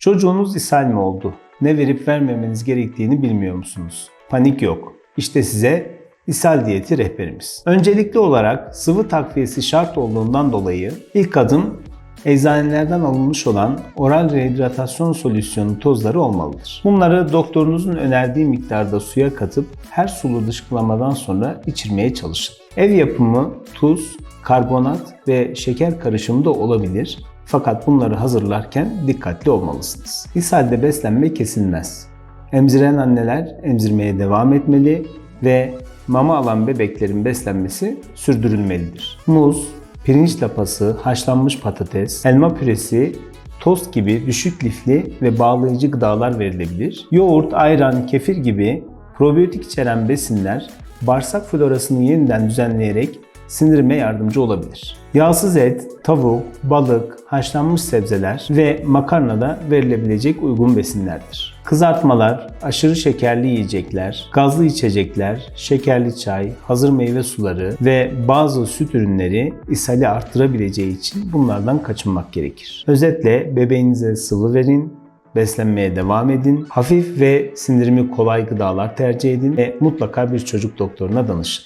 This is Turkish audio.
Çocuğunuz ishal mi oldu? Ne verip vermemeniz gerektiğini bilmiyor musunuz? Panik yok. İşte size ishal diyeti rehberimiz. Öncelikli olarak sıvı takviyesi şart olduğundan dolayı ilk adım eczanelerden alınmış olan oral rehidratasyon solüsyonu tozları olmalıdır. Bunları doktorunuzun önerdiği miktarda suya katıp her sulu dışkılamadan sonra içirmeye çalışın. Ev yapımı tuz, karbonat ve şeker karışımı da olabilir. Fakat bunları hazırlarken dikkatli olmalısınız. İshalde beslenme kesilmez. Emziren anneler emzirmeye devam etmeli ve mama alan bebeklerin beslenmesi sürdürülmelidir. Muz, pirinç lapası, haşlanmış patates, elma püresi, tost gibi düşük lifli ve bağlayıcı gıdalar verilebilir. Yoğurt, ayran, kefir gibi probiyotik içeren besinler bağırsak florasını yeniden düzenleyerek sindirime yardımcı olabilir. Yağsız et, tavuk, balık, haşlanmış sebzeler ve makarna da verilebilecek uygun besinlerdir. Kızartmalar, aşırı şekerli yiyecekler, gazlı içecekler, şekerli çay, hazır meyve suları ve bazı süt ürünleri ishali arttırabileceği için bunlardan kaçınmak gerekir. Özetle bebeğinize sıvı verin, beslenmeye devam edin, hafif ve sindirimi kolay gıdalar tercih edin ve mutlaka bir çocuk doktoruna danışın.